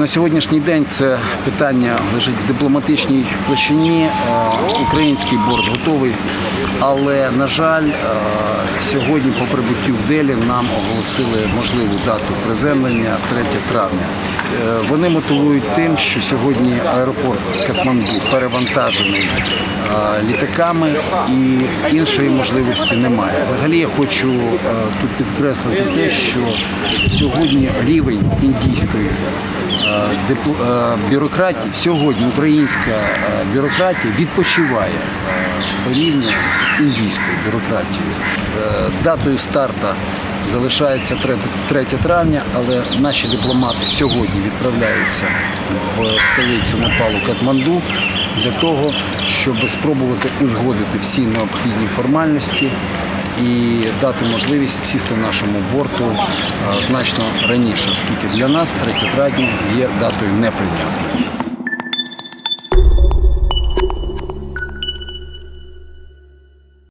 На сьогоднішній день це питання лежить в дипломатичній площині. Е, Український борт готовий, але на жаль, е, сьогодні по прибуттю в Делі нам оголосили можливу дату приземлення 3 травня. Е, Вони мотивують тим, що сьогодні аеропорт Катманду перевантажений е, літаками і іншої можливості немає. Взагалі я хочу е, тут підкреслити те, що сьогодні рівень індійської бюрократії, сьогодні українська бюрократія відпочиває порівняно з індійською бюрократією. Датою старта залишається 3 3 травня, але наші дипломати сьогодні відправляються в столицю Непалу Катманду для того, щоб спробувати узгодити всі необхідні формальності і дати можливість сісти нашому борту значно раніше, оскільки для нас 3 травня є датою неприйнятною.